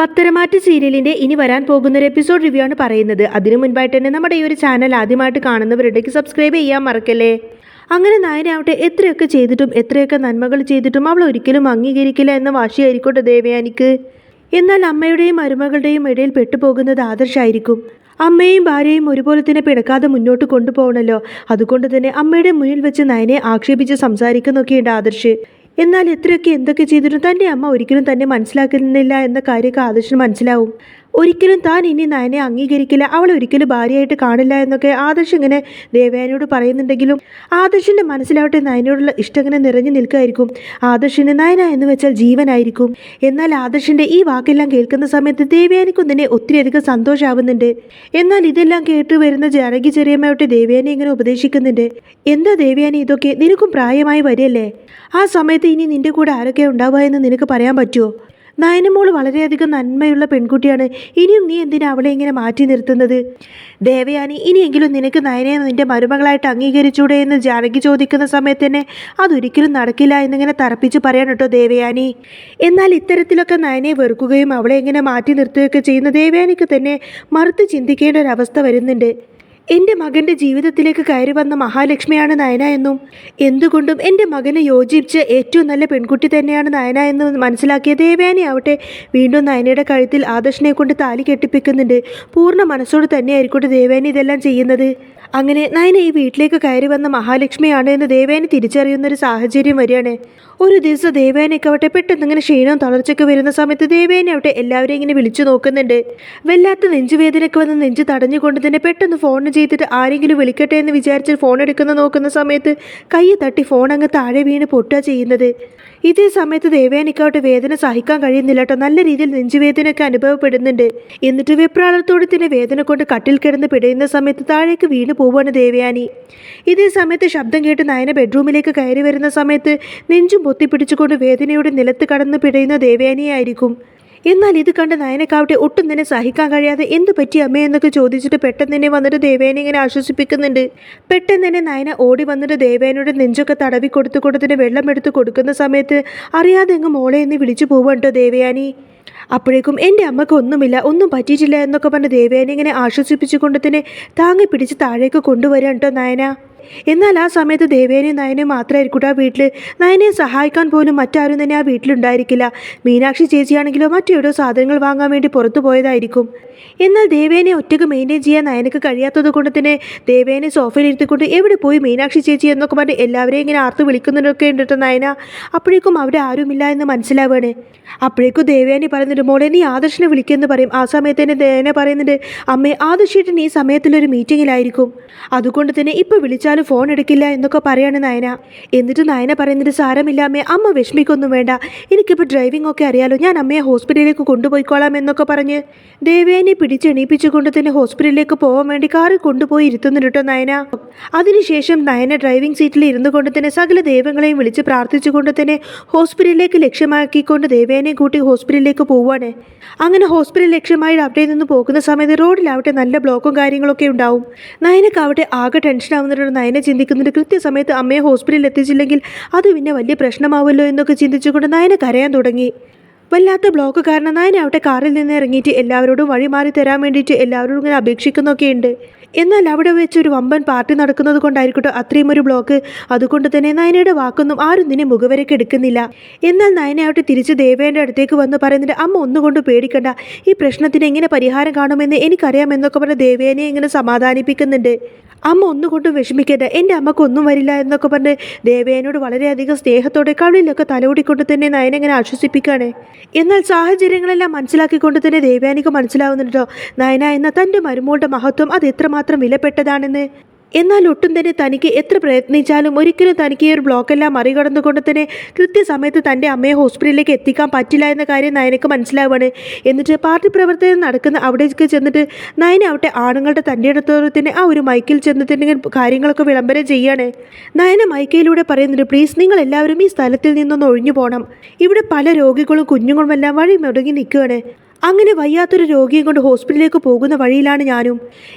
പത്തരമാറ്റ് സീരിയലിന്റെ ഇനി വരാൻ പോകുന്ന ഒരു എപ്പിസോഡ് റിവ്യൂ ആണ് പറയുന്നത്. അതിനു മുൻപായിട്ട് തന്നെ നമ്മുടെ ഈ ഒരു ചാനൽ ആദ്യമായിട്ട് കാണുന്നവരുണ്ടെങ്കിൽ സബ്സ്ക്രൈബ് ചെയ്യാൻ മറക്കല്ലേ? അങ്ങനെ നായനാവട്ടെ എത്രയൊക്കെ ചെയ്തിട്ടും എത്രയൊക്കെ നന്മകൾ ചെയ്തിട്ടും അവൾ ഒരിക്കലും അംഗീകരിക്കില്ല എന്ന വാശിയായിരിക്കട്ടെ ദേവയാനിക്ക് എന്നാൽ അമ്മയുടെയും മരുമകളുടെയും ഇടയിൽ പെട്ടുപോകുന്നത് ആദർശായിരിക്കും. അമ്മയും ഭാര്യയും ഒരുപോലെ തന്നെ പിണക്കാതെ മുന്നോട്ട് കൊണ്ടുപോകണല്ലോ. അതുകൊണ്ട് തന്നെ അമ്മയുടെ മുന്നിൽ വെച്ച് നയനെ ആക്ഷേപിച്ച് സംസാരിക്കുന്നൊക്കെയുണ്ട് ആദർശ്. എന്നാൽ എത്രയൊക്കെ എന്തൊക്കെ ചെയ്തിട്ടും തന്റെ അമ്മ ഒരിക്കലും തന്നെ മനസ്സിലാക്കുന്നില്ല എന്ന കാര്യമൊക്കെ ആദർശിന് മനസ്സിലാവും. ഒരിക്കലും താൻ ഇനി നയനെ അംഗീകരിക്കില്ല. അവൾ ഒരിക്കലും ഭാര്യയായിട്ട് കാണില്ല എന്നൊക്കെ ആദർശ് ഇങ്ങനെ ദേവയാനിയോട് പറയുന്നുണ്ടെങ്കിലും ആദർശിന്റെ മനസ്സിലാവട്ടെ നയനോടുള്ള ഇഷ്ടം ഇങ്ങനെ നിറഞ്ഞു നിൽക്കുമായിരിക്കും. ആദർശിന് നയന എന്ന് വെച്ചാൽ ജീവനായിരിക്കും. എന്നാൽ ആദർശിന്റെ ഈ വാക്കെല്ലാം കേൾക്കുന്ന സമയത്ത് ദേവയാനിക്കും തന്നെ ഒത്തിരിയധികം സന്തോഷമാവുന്നുണ്ട് എന്നാൽ ഇതെല്ലാം കേട്ട് വരുന്ന ജാനകി ചെറിയമ്മയോട്ട് ദേവയാനി ഇങ്ങനെ ഉപദേശിക്കുന്നുണ്ട്. എന്താ ദേവയാനി ഇതൊക്കെ? നിനക്കും പ്രായമായി വരികയല്ലേ? ആ സമയത്ത് ഇനി നിന്റെ കൂടെ ആരൊക്കെ ഉണ്ടാവുക എന്ന് നിനക്ക് പറയാൻ പറ്റുമോ നയനമോൾ വളരെയധികം നന്മയുള്ള പെൺകുട്ടിയാണ്. ഇനിയും നീ എന്തിനാ അവളെ ഇങ്ങനെ മാറ്റി നിർത്തുന്നത്? ദേവയാനി ഇനിയെങ്കിലും നിനക്ക് നയനെ നിന്റെ മരുമകളായിട്ട് അംഗീകരിച്ചൂടെ എന്ന് ജാനകി ചോദിക്കുന്ന സമയത്ത് തന്നെ അതൊരിക്കലും നടക്കില്ല എന്നിങ്ങനെ തറപ്പിച്ച് പറയാൻ കേട്ടോ ദേവയാനി. എന്നാൽ ഇത്തരത്തിലൊക്കെ നയനെ വെറുക്കുകയും അവളെ ഇങ്ങനെ മാറ്റി നിർത്തുകയൊക്കെ ചെയ്യുന്ന ദേവയാനിക്ക് തന്നെ മറുത്ത് ചിന്തിക്കേണ്ട ഒരവസ്ഥ വരുന്നുണ്ട്. എന്റെ മകന്റെ ജീവിതത്തിലേക്ക് കയറി വന്ന മഹാലക്ഷ്മിയാണ് നയന എന്നും. എന്തുകൊണ്ടും എന്റെ മകനെ യോജിപ്പിച്ച് ഏറ്റവും നല്ല പെൺകുട്ടി തന്നെയാണ് നയന എന്ന് മനസ്സിലാക്കിയ ദേവയാനി ആവട്ടെ. വീണ്ടും നയനയുടെ കഴുത്തിൽ ആദർശനെ കൊണ്ട് താലി കെട്ടിപ്പിക്കുന്നുണ്ട്. പൂർണ മനസ്സോട് തന്നെയായിരിക്കട്ടെ ദേവയാനി ഇതെല്ലാം ചെയ്യുന്നത്. അങ്ങനെ നയന ഈ വീട്ടിലേക്ക് കയറി വന്ന മഹാലക്ഷ്മിയാണ് എന്ന് ദേവേനെ തിരിച്ചറിയുന്ന ഒരു സാഹചര്യം വരികയാണ്. ഒരു ദിവസം ദേവേനയൊക്കെ പെട്ടെന്ന് ഇങ്ങനെ ക്ഷീണവും തളർച്ചയൊക്കെ വരുന്ന സമയത്ത് ദേവേനെ ആവട്ടെ എല്ലാവരെയും ഇങ്ങനെ വിളിച്ചു നോക്കുന്നുണ്ട്. വല്ലാത്ത നെഞ്ചുവേദനയൊക്കെ വന്ന് നെഞ്ച് തടഞ്ഞുകൊണ്ട് തന്നെ പെട്ടെന്ന് ഫോൺ ചെയ്തിട്ട് ആരെങ്കിലും വിളിക്കട്ടെ എന്ന് വിചാരിച്ച് ഫോൺ എടുക്കുന്ന നോക്കുന്ന സമയത്ത് കൈ തട്ടി ഫോൺ അങ്ങ് താഴെ വീണ് പൊട്ടുക ചെയ്യുന്നത്. ഇതേ സമയത്ത് ദേവേനിക്കാവട്ടെ വേദന സഹിക്കാൻ കഴിയുന്നില്ല കേട്ടോ നല്ല രീതിയിൽ നെഞ്ചുവേദനയൊക്കെ അനുഭവപ്പെടുന്നുണ്ട്. എന്നിട്ട് വെപ്രാളത്തോടെ തന്നെ വേദന കൊണ്ട് കട്ടിൽ കിടന്ന് പിടയുന്ന സമയത്ത് താഴേക്ക് വീണ് പോവുകയാണ് ദേവയാനി. ഇതേ സമയത്ത് ശബ്ദം കേട്ട് നയന ബെഡ്റൂമിലേക്ക് കയറി വരുന്ന സമയത്ത് നെഞ്ചും പൊത്തിപ്പിടിച്ചുകൊണ്ട് വേദനയോടെ നിലത്ത് കടന്ന് പിടയുന്ന ദേവയാനിയായിരിക്കും. എന്നാൽ ഇത് കണ്ട് നയനക്കാവട്ടെ ഒട്ടും തന്നെ സഹിക്കാൻ കഴിയാതെ എന്ത് പറ്റി അമ്മേ എന്നൊക്കെ ചോദിച്ചിട്ട് പെട്ടെന്ന് തന്നെ വന്നിട്ട് ദേവേനെ ഇങ്ങനെ ആശ്വസിപ്പിക്കുന്നുണ്ട്. പെട്ടെന്ന് തന്നെ നയന ഓടി വന്നിട്ട് ദേവേനയുടെ നെഞ്ചൊക്കെ തടവി കൊടുത്തു കൊടുത്തിട്ട് വെള്ളം എടുത്ത് കൊടുക്കുന്ന സമയത്ത് അറിയാതെ അങ്ങ് മോളെ എന്ന് വിളിച്ചു പോവുണ്ടോ ദേവയാനി. അപ്പോഴേക്കും എന്റെ അമ്മയ്ക്ക് ഒന്നുമില്ല ഒന്നും പറ്റിയിട്ടില്ല എന്നൊക്കെ പറഞ്ഞ് ദേവേനെ ഇങ്ങനെ ആശ്വസിപ്പിച്ചുകൊണ്ട് തന്നെ താങ്ങി പിടിച്ച് താഴേക്ക് കൊണ്ടുവരാൻ കേട്ടോ നയന. എന്നാൽ ആ സമയത്ത് ദേവേനയും നയനയും മാത്രമായിരിക്കും ആ വീട്ടിൽ നയനെ സഹായിക്കാൻ പോലും മറ്റാരും തന്നെ ആ വീട്ടിലുണ്ടായിരിക്കില്ല. മീനാക്ഷി ചേച്ചിയാണെങ്കിലോ മറ്റെവിടെയോ സാധനങ്ങൾ വാങ്ങാൻ വേണ്ടി പുറത്തു പോയതായിരിക്കും. എന്നാൽ ദേവേനെ ഒറ്റയ്ക്ക് മെയിന്റെയിൻ ചെയ്യാൻ നയനക്ക് കഴിയാത്തത് കൊണ്ട് തന്നെ ദേവേനെ സോഫയിൽ ഇരുത്തിക്കൊണ്ട് എവിടെ പോയി മീനാക്ഷി ചേച്ചി എന്നൊക്കെ പറഞ്ഞ് എല്ലാവരെയും ഇങ്ങനെ ആർത്ത് വിളിക്കുന്നതൊക്കെ ഉണ്ട് നയന. അപ്പോഴേക്കും അവിടെ ആരുമില്ല എന്ന് മനസ്സിലാവുകയാണ് അപ്പോഴേക്കും ദേവേനെ പറയുന്നുണ്ട് മോളെ നീ ആദർശിനെ വിളിക്കുമെന്ന് പറയും. ആ സമയത്ത് തന്നെ ദേവനെ പറയുന്നുണ്ട് അമ്മേ ആദർശേട്ടൻ ഈ സമയത്തിലൊരു മീറ്റിങ്ങിലായിരിക്കും അതുകൊണ്ട് തന്നെ ഇപ്പോൾ വിളിച്ചാലും ഫോൺ എടുക്കില്ല എന്നൊക്കെ പറയാണ് നയന. എന്നിട്ട് നയന പറയുന്നത് സാരമില്ല അമ്മേ വിഷമിക്കൊന്നും വേണ്ട. എനിക്കിപ്പോൾ ഡ്രൈവിംഗ് ഒക്കെ അറിയാലോ ഞാൻ അമ്മയെ ഹോസ്പിറ്റലിലേക്ക് കൊണ്ടുപോയിക്കോളാം എന്നൊക്കെ പറഞ്ഞ്. ദേവേനെ പിടിച്ചെണീപ്പിച്ചുകൊണ്ട് തന്നെ ഹോസ്പിറ്റലിലേക്ക് പോകാൻ വേണ്ടി കാറിൽ കൊണ്ടുപോയി ഇരുത്തുന്നുണ്ട് കേട്ടോ നയന. അതിനുശേഷം നയന ഡ്രൈവിംഗ് സീറ്റിൽ ഇരുന്നു കൊണ്ട് തന്നെ സകല ദൈവങ്ങളെയും വിളിച്ച് പ്രാർത്ഥിച്ചുകൊണ്ട് തന്നെ ഹോസ്പിറ്റലിലേക്ക് ലക്ഷ്യമാക്കിക്കൊണ്ട് ദേവേനെ കൂട്ടി ഹോസ്പിറ്റലിലേക്ക് പോവുകയാണ് അങ്ങനെ ഹോസ്പിറ്റൽ ലക്ഷ്യമായി അവിടെ നിന്ന് പോകുന്ന സമയത്ത് റോഡിലാവട്ടെ നല്ല ബ്ലോക്കും കാര്യങ്ങളൊക്കെ ഉണ്ടാവും. നയനക്കാവട്ടെ ആകെ ടെൻഷൻ ആവുന്നുണ്ട് നയനെ ചിന്തിക്കുന്നുണ്ട് കൃത്യസമയത്ത് അമ്മയെ ഹോസ്പിറ്റലിൽ എത്തിച്ചില്ലെങ്കിൽ അത് പിന്നെ വലിയ പ്രശ്നമാവുമല്ലോ എന്നൊക്കെ ചിന്തിച്ചുകൊണ്ട് നയന കരയാൻ തുടങ്ങി. വല്ലാത്ത ബ്ലോക്ക് കാരണം നയന അവിടെ കാറിൽ നിന്ന് ഇറങ്ങിയിട്ട് എല്ലാവരോടും വഴി മാറി തരാൻ വേണ്ടിയിട്ട് എല്ലാവരോടും ഇങ്ങനെ അപേക്ഷിക്കുന്നൊക്കെയുണ്ട്. എന്നാൽ അവിടെ വെച്ച് ഒരു വമ്പൻ പാർട്ടി നടക്കുന്നത് കൊണ്ടായിരിക്കട്ടോ അത്രയും ഒരു ബ്ലോക്ക്. അതുകൊണ്ട് തന്നെ നയനയുടെ വാക്കൊന്നും ആരും നിന്നെ മുഖവരയ്ക്ക് എടുക്കുന്നില്ല. എന്നാൽ നയനയാവട്ടെ തിരിച്ച് ദേവേന്റെ അടുത്തേക്ക് വന്ന് പറയുന്നുണ്ട് അമ്മ ഒന്നുകൊണ്ട് പേടിക്കണ്ട. ഈ പ്രശ്നത്തിന് എങ്ങനെ പരിഹാരം കാണുമെന്ന് എനിക്കറിയാമെന്നൊക്കെ പറഞ്ഞ് ദേവേനെ ഇങ്ങനെ സമാധാനിപ്പിക്കുന്നുണ്ട്. അമ്മ ഒന്നുകൊണ്ടും വിഷമിക്കേണ്ട. എന്റെ അമ്മയ്ക്ക് ഒന്നും വരില്ല എന്നൊക്കെ പറഞ്ഞ് ദേവേനോട് വളരെയധികം സ്നേഹത്തോടെ കവിളിലൊക്കെ തലോടിക്കൊണ്ട് തന്നെ നയനെങ്ങനെ ആശ്വസിപ്പിക്കുകയാണ്. എന്നാൽ സാഹചര്യങ്ങളെല്ലാം മനസ്സിലാക്കിക്കൊണ്ട് തന്നെ ദേവയാനിക്ക് മനസ്സിലാവുന്നുണ്ടോ നയന എന്ന തന്റെ മരുമോളുടെ മഹത്വം അത് എത്രമാത്രം വിലപ്പെട്ടതാണെന്ന്. എന്നാൽ ഒട്ടും തന്നെ തനിക്ക് എത്ര പ്രയത്നിച്ചാലും ഒരിക്കലും തനിക്ക് ഈ ഒരു ബ്ലോക്കെല്ലാം മറികടന്നുകൊണ്ട് തന്നെ കൃത്യസമയത്ത് തന്റെ അമ്മയെ ഹോസ്പിറ്റലിലേക്ക് എത്തിക്കാൻ പറ്റില്ല എന്ന കാര്യം നയനക്ക് മനസ്സിലാവുകയാണ്. എന്നിട്ട് പാർട്ടി പ്രവർത്തനം നടക്കുന്ന അവിടേക്ക് ചെന്നിട്ട് നയന അവിടെ ആണുങ്ങളുടെ തന്റെ ഇടത്തോടെ ആ ഒരു മൈക്കിൽ ചെന്നിട്ടുണ്ടെങ്കിൽ കാര്യങ്ങളൊക്കെ വിളംബരം ചെയ്യാണ് നയന മൈക്കയിലൂടെ പറയുന്നുണ്ട് പ്ലീസ് നിങ്ങൾ എല്ലാവരും ഈ സ്ഥലത്തിൽ നിന്നൊന്ന് ഒഴിഞ്ഞു പോകണം ഇവിടെ പല രോഗികളും കുഞ്ഞുങ്ങളും എല്ലാം വഴി മുടങ്ങി നിൽക്കുകയാണ്. അങ്ങനെ വയ്യാത്തൊരു രോഗിയെ കൊണ്ട് ഹോസ്പിറ്റലിലേക്ക് പോകുന്ന വഴിയിലാണ് ഞാനും.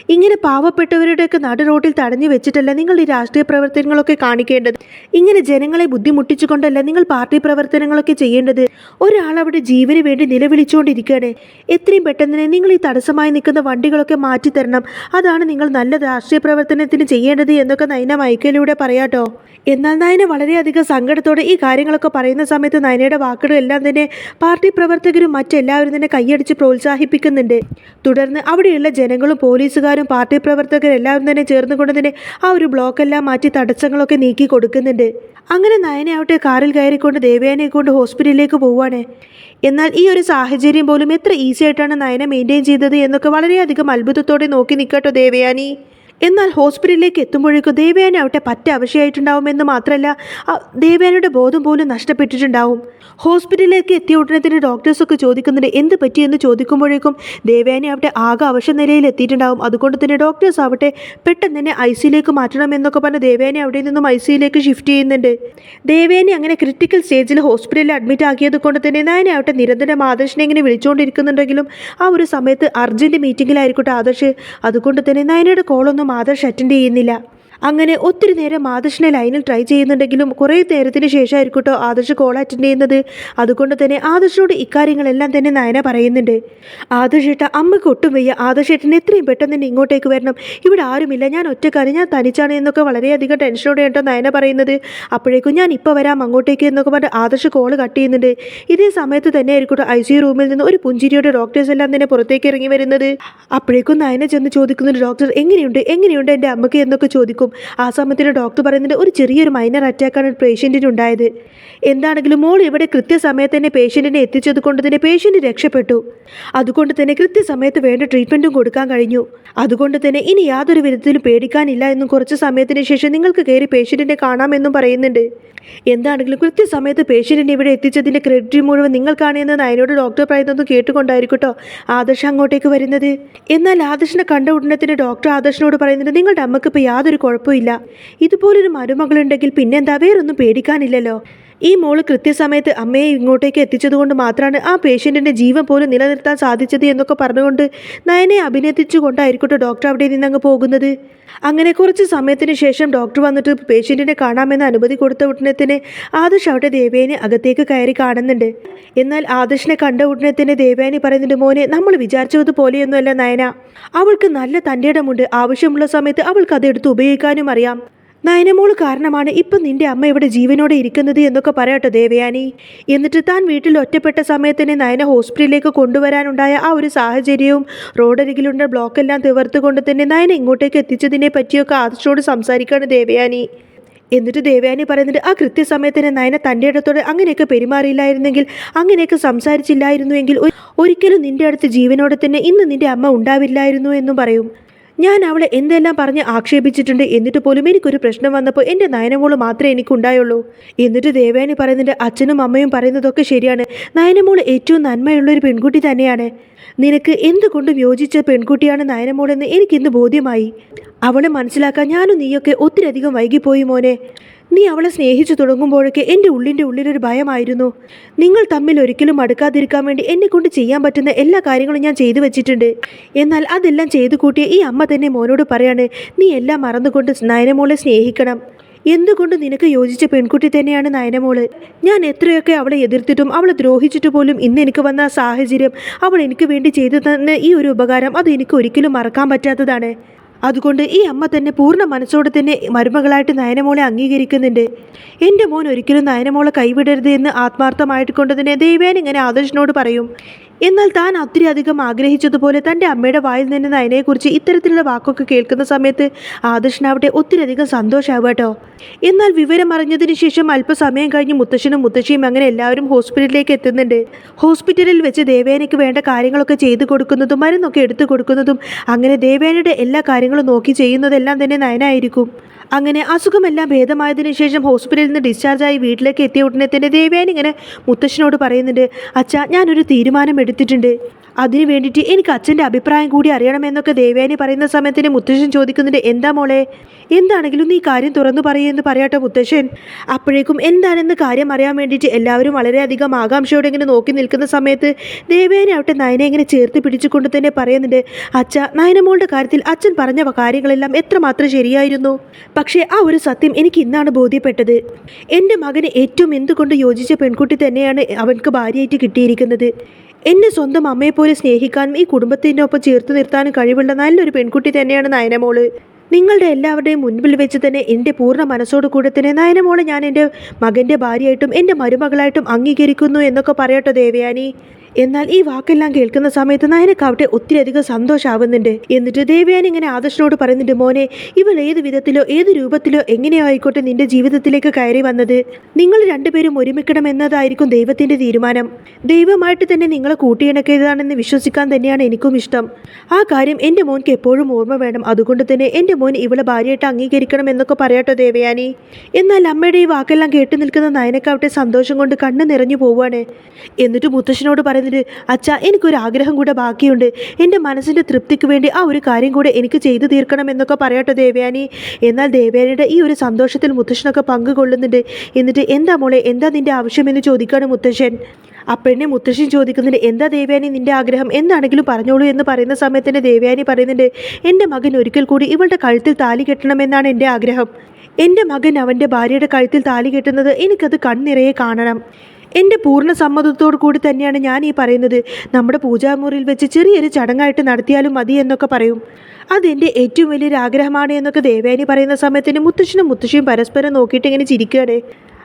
ഇങ്ങനെ പാവപ്പെട്ടവരുടെയൊക്കെ നടു റോഡിൽ തടഞ്ഞു വെച്ചിട്ടല്ല നിങ്ങൾ ഈ രാഷ്ട്രീയ പ്രവർത്തനങ്ങളൊക്കെ കാണിക്കേണ്ടത്? ഇങ്ങനെ ജനങ്ങളെ ബുദ്ധിമുട്ടിച്ചുകൊണ്ടല്ല നിങ്ങൾ പാർട്ടി പ്രവർത്തനങ്ങളൊക്കെ ചെയ്യേണ്ടത്? ഒരാൾ അവിടെ ജീവന് വേണ്ടി നിലവിളിച്ചുകൊണ്ടിരിക്കുകയാണ്. എത്രയും പെട്ടെന്ന് നിങ്ങൾ ഈ തടസ്സമായി നിൽക്കുന്ന വണ്ടികളൊക്കെ മാറ്റിത്തരണം അതാണ് നിങ്ങൾ നല്ല രാഷ്ട്രീയ പ്രവർത്തനത്തിന് ചെയ്യേണ്ടത് എന്നൊക്കെ നയന മൈക്കയിലൂടെ പറയാട്ടോ എന്നാൽ നയന വളരെയധികം സങ്കടത്തോടെ ഈ കാര്യങ്ങളൊക്കെ പറയുന്ന സമയത്ത് നയനയുടെ വാക്കുകളെല്ലാം തന്നെ പാർട്ടി പ്രവർത്തകരും മറ്റെല്ലാവരും തന്നെ കൈയടിച്ച് പ്രോത്സാഹിപ്പിക്കുന്നുണ്ട്. തുടർന്ന് അവിടെയുള്ള ജനങ്ങളും പോലീസുകാരും പാർട്ടി പ്രവർത്തകരും എല്ലാവരും തന്നെ ചേർന്ന് തന്നെ ആ ഒരു ബ്ലോക്കെല്ലാം മാറ്റി തടസ്സങ്ങളൊക്കെ നീക്കി കൊടുക്കുന്നുണ്ട്. അങ്ങനെ നയനയാവട്ടെ കാറിൽ കയറിക്കൊണ്ട് ദേവയാനെ കൊണ്ട് ഹോസ്പിറ്റലിലേക്ക് പോവുകയാണ്. എന്നാൽ ഈ ഒരു സാഹചര്യം പോലും എത്ര ഈസി ആയിട്ടാണ് നയന മെയിന്റെയിൻ ചെയ്തത് എന്നൊക്കെ വളരെയധികം അത്ഭുതത്തോടെ നോക്കി നിൽക്കട്ടോ ദേവയാനി. എന്നാൽ ഹോസ്പിറ്റലിലേക്ക് എത്തുമ്പോഴേക്കും ദേവയാനെ അവിടെ പറ്റ അവശയായിട്ടുണ്ടാവുമെന്ന് മാത്രമല്ല ദേവയാനയുടെ ബോധം പോലും നഷ്ടപ്പെട്ടിട്ടുണ്ടാവും. ഹോസ്പിറ്റലിലേക്ക് എത്തിയ ഉടനെ തന്നെ ഡോക്ടേഴ്സൊക്കെ ചോദിക്കുന്നുണ്ട് എന്ത് പറ്റിയെന്ന് ചോദിക്കുമ്പോഴേക്കും ദേവയാനെ അവിടെ ആകെ അവശ നിലയിൽ എത്തിയിട്ടുണ്ടാവും അതുകൊണ്ട് തന്നെ ഡോക്ടേഴ്സ് ആവട്ടെ പെട്ടെന്ന് തന്നെ ഐ സിയിലേക്ക് മാറ്റണം എന്നൊക്കെ പറഞ്ഞ് ദേവേനെ അവിടെ നിന്നും ഐ സിയിലേക്ക് ഷിഫ്റ്റ് ചെയ്യുന്നുണ്ട്. ദേവേനെ അങ്ങനെ ക്രിട്ടിക്കൽ സ്റ്റേജിൽ ഹോസ്പിറ്റലിൽ അഡ്മിറ്റ് ആക്കിയത് കൊണ്ട് തന്നെ നയനെ അവിടെ നിരന്തരം ആദർശിനെ ഇങ്ങനെ വിളിച്ചുകൊണ്ടിരിക്കുന്നുണ്ടെങ്കിലും ആ ഒരു സമയത്ത് അർജന്റ് മീറ്റിങ്ങിലായിരിക്കട്ടെ ആദർശ്. അതുകൊണ്ട് തന്നെ നയനയുടെ കോളൊന്നും ആദർശ് അറ്റൻഡ് ചെയ്യുന്നില്ല. അങ്ങനെ ഒത്തിരി നേരം ആദർശിനെ ലൈനിൽ ട്രൈ ചെയ്യുന്നുണ്ടെങ്കിലും കുറേ നേരത്തിന് ശേഷമായിരിക്കട്ടോ ആദർശ് കോൾ അറ്റൻഡ് ചെയ്യുന്നത്. അതുകൊണ്ട് തന്നെ ആദർശിനോട് ഇക്കാര്യങ്ങളെല്ലാം തന്നെ നയന പറയുന്നുണ്ട്. ആദർശേട്ട അമ്മയ്ക്ക് ഒട്ടും വയ്യ. ആദർശേട്ടൻ എത്രയും പെട്ടെന്ന് തന്നെ ഇങ്ങോട്ടേക്ക് വരണം. ഇവിടെ ആരുമില്ല. ഞാൻ ഒറ്റക്കാരി ഞാൻ തനിച്ചാണ് എന്നൊക്കെ വളരെയധികം ടെൻഷനോടെ കേട്ടോ നയന പറയുന്നത്. അപ്പോഴേക്കും ഞാൻ ഇപ്പോൾ വരാം അങ്ങോട്ടേക്ക് എന്നൊക്കെ പറഞ്ഞ് ആദർശ് കോൾ കട്ട് ചെയ്യുന്നുണ്ട്. ഇതേ സമയത്ത് തന്നെ ആയിരിക്കട്ടെ ഐ സി റൂമിൽ നിന്ന് ഒരു പുഞ്ചിരിയുടെ ഡോക്ടേഴ്സ് എല്ലാം തന്നെ പുറത്തേക്ക് ഇറങ്ങി വരുന്നത്. അപ്പോഴേക്കും നയന ചെന്ന് ചോദിക്കുന്നുണ്ട് ഡോക്ടർ എങ്ങനെയുണ്ട്? എങ്ങനെയുണ്ട് എന്റെ അമ്മയ്ക്ക്? എന്നൊക്കെ ചോദിക്കും. ആ സമയത്തിന് ഡോക്ടർ പറയുന്നുണ്ട് ഒരു ചെറിയൊരു മൈനർ അറ്റാക്കാണ് പേഷ്യന്റിന് ഉണ്ടായത്. എന്താണെങ്കിലും മോൾ ഇവിടെ കൃത്യസമയത്ത് തന്നെ പേഷ്യന്റിനെ എത്തിച്ചത് കൊണ്ട് തന്നെ പേഷ്യന്റ് രക്ഷപ്പെട്ടു. അതുകൊണ്ട് തന്നെ കൃത്യസമയത്ത് വേണ്ട ട്രീറ്റ്മെന്റും കൊടുക്കാൻ കഴിഞ്ഞു. അതുകൊണ്ട് തന്നെ ഇനി യാതൊരു വിധത്തിലും പേടിക്കാനില്ല എന്നും കുറച്ച് സമയത്തിന് ശേഷം നിങ്ങൾക്ക് കയറി പേഷ്യന്റിനെ കാണാമെന്നും പറയുന്നുണ്ട്. എന്താണെങ്കിലും കൃത്യസമയത്ത് പേഷ്യന്റിനെ ഇവിടെ എത്തിച്ചതിന്റെ ക്രെഡിറ്റ് മുഴുവൻ നിങ്ങൾക്കാണ് എന്ന് നയനോട് ഡോക്ടർ പറയുന്നതും കേട്ടുകൊണ്ടായിരിക്കട്ടോ ആദർശ് അങ്ങോട്ടേക്ക് വരുന്നത്. എന്നാൽ ആദർശിനെ കണ്ട ഉടനെ തന്നെ ഡോക്ടർ ആദർശിനോട് പറയുന്നുണ്ട് നിങ്ങളുടെ അമ്മയ്ക്ക് ഇപ്പോൾ യാതൊരു കുഴപ്പമില്ല. ഇതുപോലൊരു മരുമകളുണ്ടെങ്കിൽ പിന്നെന്താ? വേറൊന്നും പേടിക്കാനില്ലല്ലോ. ഈ മോൾ കൃത്യസമയത്ത് അമ്മയെ ഇങ്ങോട്ടേക്ക് എത്തിച്ചതുകൊണ്ട് മാത്രമാണ് ആ പേഷ്യന്റിന്റെ ജീവൻ പോലും നിലനിർത്താൻ സാധിച്ചത് എന്നൊക്കെ പറഞ്ഞുകൊണ്ട് നയനെ അഭിനന്ദിച്ചുകൊണ്ടായിരിക്കട്ടെ ഡോക്ടർ അവിടെ നിന്നങ്ങ് പോകുന്നത്. അങ്ങനെ കുറച്ച് സമയത്തിന് ശേഷം ഡോക്ടർ വന്നിട്ട് പേഷ്യന്റിനെ കാണാമെന്ന് അനുമതി കൊടുത്ത ഉടനെ തന്നെ ആദർശ് അവിടെ ദേവേനെ അകത്തേക്ക് കയറി കാണുന്നുണ്ട്. എന്നാൽ ആദർശിനെ കണ്ട ഉടനെ തന്നെ ദേവേനി പറയുന്നുണ്ട് മോനെ നമ്മൾ വിചാരിച്ചതുപോലെയൊന്നുമല്ല നയന. അവൾക്ക് നല്ല തന്റെ ഇടമുണ്ട്. ആവശ്യമുള്ള സമയത്ത് അവൾക്ക് അത് എടുത്ത് ഉപയോഗിക്കാനും അറിയാം. നയനമോൾ കാരണമാണ് ഇപ്പം നിന്റെ അമ്മ ഇവിടെ ജീവനോടെ ഇരിക്കുന്നത് എന്നൊക്കെ പറയട്ടെ ദേവയാനി. എന്നിട്ട് താൻ വീട്ടിൽ ഒറ്റപ്പെട്ട സമയത്തിനെ നയന ഹോസ്പിറ്റലിലേക്ക് കൊണ്ടുവരാനുണ്ടായ ആ ഒരു സാഹചര്യവും റോഡരികിലുണ്ട ബ്ലോക്കെല്ലാം തീർത്തുകൊണ്ട് തന്നെ നയന ഇങ്ങോട്ടേക്ക് എത്തിച്ചതിനെ പറ്റിയൊക്കെ ആദർശോട് സംസാരിക്കുകയാണ് ദേവയാനി. എന്നിട്ട് ദേവയാനി പറയുന്നുണ്ട് ആ കൃത്യസമയത്തിന് നയന തന്റെ ഇടത്തോടെ അങ്ങനെയൊക്കെ പെരുമാറിയില്ലായിരുന്നെങ്കിൽ അങ്ങനെയൊക്കെ സംസാരിച്ചില്ലായിരുന്നുവെങ്കിൽ ഒരിക്കലും നിന്റെ അടുത്ത് ജീവനോടെ തന്നെ ഇന്ന് നിന്റെ അമ്മ ഉണ്ടാവില്ലായിരുന്നു എന്നും പറയും. ഞാൻ അവളെ എന്തെല്ലാം പറഞ്ഞ് ആക്ഷേപിച്ചിട്ടുണ്ട് എന്നിട്ട് പോലും എനിക്കൊരു പ്രശ്നം വന്നപ്പോൾ എന്റെ നയനമോൾ മാത്രമേ എനിക്കുണ്ടായുള്ളൂ. എന്നിട്ട് ദേവയാനി പറയുന്നുണ്ട് അച്ഛനും അമ്മയും പറയുന്നതൊക്കെ ശരിയാണ്. നയനമോൾ ഏറ്റവും നന്മയുള്ള ഒരു പെൺകുട്ടി തന്നെയാണ്. നിനക്ക് എന്തുകൊണ്ടും യോജിച്ച പെൺകുട്ടിയാണ് നയനമോളെന്ന് എനിക്കിന്ന് ബോധ്യമായി. അവളെ മനസ്സിലാക്കാൻ ഞാനും നീയൊക്കെ ഒത്തിരിയധികം വൈകിപ്പോയി മോനെ. നീ അവളെ സ്നേഹിച്ചു തുടങ്ങുമ്പോഴൊക്കെ എന്റെ ഉള്ളിന്റെ ഉള്ളിലൊരു ഭയമായിരുന്നു. നിങ്ങൾ തമ്മിൽ ഒരിക്കലും അടുക്കാതിരിക്കാൻ വേണ്ടി എന്നെ കൊണ്ട് ചെയ്യാൻ പറ്റുന്ന എല്ലാ കാര്യങ്ങളും ഞാൻ ചെയ്തു വെച്ചിട്ടുണ്ട്. എന്നാൽ അതെല്ലാം ചെയ്തു കൂട്ടിയ ഈ അമ്മ തന്നെ മോനോട് പറയാണ് നീ എല്ലാം മറന്നുകൊണ്ട് നയനമോളെ സ്നേഹിക്കണം. എന്തുകൊണ്ട് നിനക്ക് യോജിച്ച പെൺകുട്ടി തന്നെയാണ് നയനമോൾ? ഞാൻ എത്രയൊക്കെ അവളെ എതിർത്തിട്ടും അവളെ ദ്രോഹിച്ചിട്ട് പോലും ഇന്ന് എനിക്ക് വന്ന സാഹചര്യം അവൾ എനിക്ക് വേണ്ടി ചെയ്തു തന്ന ഈ ഒരു ഉപകാരം അത് എനിക്ക് ഒരിക്കലും മറക്കാൻ പറ്റാത്തതാണ്. അതുകൊണ്ട് ഈ അമ്മ തന്നെ പൂർണ മനസ്സോടെ തന്നെ മരുമകളായിട്ട് നയനമോളെ അംഗീകരിക്കുന്നുണ്ട്. എന്റെ മോൻ ഒരിക്കലും നയനമോളെ കൈവിടരുത് എന്ന് ആത്മാർത്ഥമായിട്ട് കൊണ്ട് തന്നെ ദേവേൻ ഇങ്ങനെ ആദർശിനോട് പറയും. എന്നാൽ താൻ ഒത്തിരി അധികം ആഗ്രഹിച്ചതുപോലെ തന്റെ അമ്മയുടെ വായിൽ നിന്ന് നയനയെക്കുറിച്ച് ഇത്തരത്തിലുള്ള വാക്കൊക്കെ കേൾക്കുന്ന സമയത്ത് ആദർശനാവട്ടെ ഒത്തിരി അധികം സന്തോഷമാവും കേട്ടോ. എന്നാൽ വിവരം അറിഞ്ഞതിന് ശേഷം അല്പസമയം കഴിഞ്ഞ് മുത്തശ്ശനും മുത്തശ്ശിയും അങ്ങനെ എല്ലാവരും ഹോസ്പിറ്റലിലേക്ക് എത്തുന്നുണ്ട്. ഹോസ്പിറ്റലിൽ വെച്ച് ദേവേനയ്ക്ക് വേണ്ട കാര്യങ്ങളൊക്കെ ചെയ്തു കൊടുക്കുന്നതും മരുന്നൊക്കെ എടുത്തു കൊടുക്കുന്നതും അങ്ങനെ ദേവേനയുടെ എല്ലാ കാര്യങ്ങളും നോക്കി ചെയ്യുന്നതെല്ലാം തന്നെ നയനായിരിക്കും അങ്ങനെ അസുഖമെല്ലാം ഭേദമായതിനു ശേഷം ഹോസ്പിറ്റലിൽ നിന്ന് ഡിസ്ചാർജായി വീട്ടിലേക്ക് എത്തിയ ഉടനെ തന്നെ ദേവയാനി ഇങ്ങനെ മുത്തശ്ശനോട് പറയുന്നുണ്ട് അച്ഛാ ഞാനൊരു തീരുമാനം എടുത്തിട്ടുണ്ട് അതിനു വേണ്ടിയിട്ട് എനിക്ക് അച്ഛന്റെ അഭിപ്രായം കൂടി അറിയണമെന്നൊക്കെ ദേവേനി പറയുന്ന സമയത്തിന് മുത്തശ്ശൻ ചോദിക്കുന്നുണ്ട് എന്താ മോളെ? എന്താണെങ്കിലും നീ കാര്യം തുറന്നു പറയുമെന്ന് പറയാട്ടോ മുത്തശ്ശൻ. അപ്പോഴേക്കും എന്താണെന്ന് കാര്യം അറിയാൻ വേണ്ടിയിട്ട് എല്ലാവരും വളരെയധികം ആകാംക്ഷയോടെ ഇങ്ങനെ നോക്കി നിൽക്കുന്ന സമയത്ത് ദേവേനി ആവട്ടെ നയനെ ഇങ്ങനെ ചേർത്ത് പിടിച്ചുകൊണ്ട് തന്നെ പറയുന്നുണ്ട് അച്ഛ നയനമോളുടെ കാര്യത്തിൽ അച്ഛൻ പറഞ്ഞ കാര്യങ്ങളെല്ലാം എത്രമാത്രം ശരിയായിരുന്നു? പക്ഷേ ആ ഒരു സത്യം എനിക്ക് ഇന്നാണ് ബോധ്യപ്പെട്ടത്. എന്റെ മകന് ഏറ്റവും എന്തുകൊണ്ട് യോജിച്ച പെൺകുട്ടി തന്നെയാണ് അവൻക്ക് ഭാര്യയായിട്ട് കിട്ടിയിരിക്കുന്നത്? എന്നെ സ്വന്തം അമ്മയെപ്പോലെ സ്നേഹിക്കാനും ഈ കുടുംബത്തിനൊപ്പം ചേർത്ത് നിർത്താനും കഴിവുള്ള നല്ലൊരു പെൺകുട്ടി തന്നെയാണ് നയനമോൾ. നിങ്ങളുടെ എല്ലാവരുടെയും മുൻപിൽ വെച്ച് തന്നെ എന്റെ പൂർണ മനസ്സോട് കൂടെ തന്നെ നയനമോളെ ഞാൻ എന്റെ മകന്റെ ഭാര്യയായിട്ടും എന്റെ മരുമകളായിട്ടും അംഗീകരിക്കുന്നു എന്നൊക്കെ പറയട്ടോ ദേവയാനി. എന്നാൽ ഈ വാക്കെല്ലാം കേൾക്കുന്ന സമയത്ത് നയനക്കാവട്ടെ ഒത്തിരിയധികം സന്തോഷമാവുന്നുണ്ട് എന്നിട്ട് ദേവയാനി ഇങ്ങനെ ആദർശനോട് പറയുന്നുണ്ട് മോനെ ഇവൾ ഏത് വിധത്തിലോ ഏത് രൂപത്തിലോ എങ്ങനെയോ ആയിക്കോട്ടെ നിന്റെ ജീവിതത്തിലേക്ക് കയറി വന്നത്? നിങ്ങൾ രണ്ടുപേരും ഒരുമിക്കണം എന്നതായിരിക്കും ദൈവത്തിന്റെ തീരുമാനം. ദൈവമായിട്ട് തന്നെ നിങ്ങളെ കൂട്ടിയിണക്കിയതാണെന്ന് വിശ്വസിക്കാൻ തന്നെയാണ് എനിക്കും ഇഷ്ടം. ആ കാര്യം എന്റെ മോൻക്ക് എപ്പോഴും ഓർമ്മ വേണം. അതുകൊണ്ട് തന്നെ എന്റെ മോൻ ഇവളെ ഭാര്യയായിട്ട് അംഗീകരിക്കണം എന്നൊക്കെ പറയാട്ടോ ദേവയാനി. എന്നാൽ അമ്മയുടെ ഈ വാക്കെല്ലാം കേട്ടു നിൽക്കുന്ന നയനക്കാവട്ടെ സന്തോഷം കൊണ്ട് കണ്ണു നിറഞ്ഞു പോവാണ് എന്നിട്ട് മുത്തശ്ശനോട് പറയുന്നത് അച്ഛാ എനിക്കൊരു ആഗ്രഹം കൂടെ ബാക്കിയുണ്ട്. എന്റെ മനസ്സിന്റെ തൃപ്തിക്ക് വേണ്ടി ആ ഒരു കാര്യം കൂടെ എനിക്ക് ചെയ്തു തീർക്കണം എന്നൊക്കെ പറയട്ടെ ദേവയാനി. എന്നാൽ ദേവയാനിയുടെ ഈ ഒരു സന്തോഷത്തിൽ മുത്തശ്ശനൊക്കെ പങ്കുകൊള്ളുന്നുണ്ട്. എന്നിട്ട് എന്താ മോളെ എന്താ നിന്റെ ആവശ്യമെന്ന് ചോദിക്കുകയാണ് മുത്തശ്ശൻ? അപ്പോഴേ മുത്തശ്ശൻ ചോദിക്കുന്നുണ്ട് എന്താ ദേവയാനി നിന്റെ ആഗ്രഹം? എന്താണെങ്കിലും പറഞ്ഞോളൂ എന്ന് പറയുന്ന സമയത്ത് തന്നെ ദേവയാനി പറയുന്നുണ്ട് എന്റെ മകൻ ഒരിക്കൽ കൂടി ഇവളുടെ കഴുത്തിൽ താലി കെട്ടണമെന്നാണ് എന്റെ ആഗ്രഹം. എന്റെ മകൻ അവന്റെ ഭാര്യയുടെ കഴുത്തിൽ താലി കെട്ടുന്നത് എനിക്കത് കണ്ണിറയെ കാണണം. എന്റെ പൂർണ സമ്മതത്തോടു കൂടി തന്നെയാണ് ഞാൻ ഈ പറയുന്നത്. നമ്മുടെ പൂജാമുറിയിൽ വെച്ച് ചെറിയൊരു ചടങ്ങായിട്ട് നടത്തിയാലും മതി എന്നൊക്കെ പറയും. അതെന്റെ ഏറ്റവും വലിയൊരു ആഗ്രഹമാണ് എന്നൊക്കെ ദേവേനി പറയുന്ന സമയത്തിന് മുത്തശ്ശനും മുത്തശ്ശിയും പരസ്പരം നോക്കിയിട്ട് ഇങ്ങനെ ചിരിക്കുകയാണ്.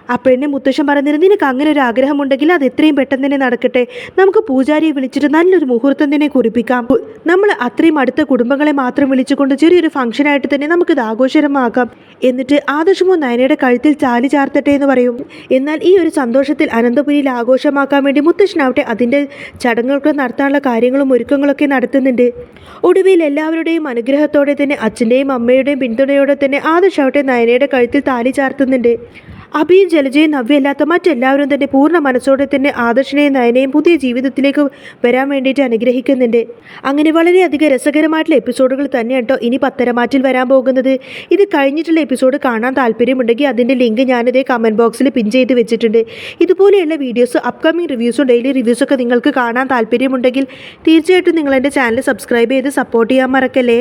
അപ്പോഴെന്നെ മുത്തശ്ശൻ പറഞ്ഞിരുന്നു നിനക്ക് അങ്ങനെ ഒരു ആഗ്രഹം ഉണ്ടെങ്കിൽ അത് എത്രയും പെട്ടെന്ന് തന്നെ നടക്കട്ടെ. നമുക്ക് പൂജാരിയെ വിളിച്ചിട്ട് നല്ലൊരു മുഹൂർത്തം തന്നെ കുറിപ്പിക്കാം. നമ്മൾ അത്രയും അടുത്ത കുടുംബങ്ങളെ മാത്രം വിളിച്ചുകൊണ്ട് ചെറിയൊരു ഫംഗ്ഷനായിട്ട് തന്നെ നമുക്കിത് ആഘോഷകരമാക്കാം. എന്നിട്ട് ആദർശമോ നയനയുടെ കഴുത്തിൽ ചാലി ചാർത്തട്ടെ എന്ന് പറയും. എന്നാൽ ഈ ഒരു സന്തോഷത്തിൽ അനന്തപുരിയിൽ ആഘോഷമാക്കാൻ വേണ്ടി മുത്തശ്ശനാവട്ടെ അതിന്റെ ചടങ്ങുകൾ നടത്താനുള്ള കാര്യങ്ങളും ഒരുക്കങ്ങളൊക്കെ നടത്തുന്നുണ്ട്. ഒടുവിൽ എല്ലാവരുടെയും അനുഗ്രഹത്തോടെ തന്നെ അച്ഛന്റെയും അമ്മയുടെയും പിന്തുണയോടെ തന്നെ ആദർശാവട്ടെ നയനയുടെ കഴുത്തിൽ താലി ചാർത്തുന്നുണ്ട്. അഭിയും ജലജയും നവ്യല്ലാത്ത മറ്റെല്ലാവരും തന്നെ പൂർണ മനസ്സോടെ തന്നെ ആദർശനെയും നയനെയും പുതിയ ജീവിതത്തിലേക്ക് വരാൻ വേണ്ടിയിട്ട് അനുഗ്രഹിക്കുന്നുണ്ട്. അങ്ങനെ വളരെയധികം രസകരമായിട്ടുള്ള എപ്പിസോഡുകൾ തന്നെ കേട്ടോ ഇനി പത്തരമാറ്റിൽ വരാൻ പോകുന്നത്. ഇത് കഴിഞ്ഞിട്ടുള്ള എപ്പിസോഡ് കാണാൻ താല്പര്യമുണ്ടെങ്കിൽ അതിന്റെ ലിങ്ക് ഞാനിതേ കമന്റ് ബോക്സിൽ പിൻ ചെയ്ത് വെച്ചിട്ടുണ്ട്. ഇതുപോലെയുള്ള വീഡിയോസ് അപ്കമിങ് റിവ്യൂസും ഡെയിലി റിവ്യൂസൊക്കെ നിങ്ങൾക്ക് കാണാൻ താല്പര്യമുണ്ടെങ്കിൽ തീർച്ചയായിട്ടും നിങ്ങൾ എന്റെ ചാനൽ സബ്സ്ക്രൈബ് ചെയ്ത് സപ്പോർട്ട് ചെയ്യാൻ മറക്കല്ലേ?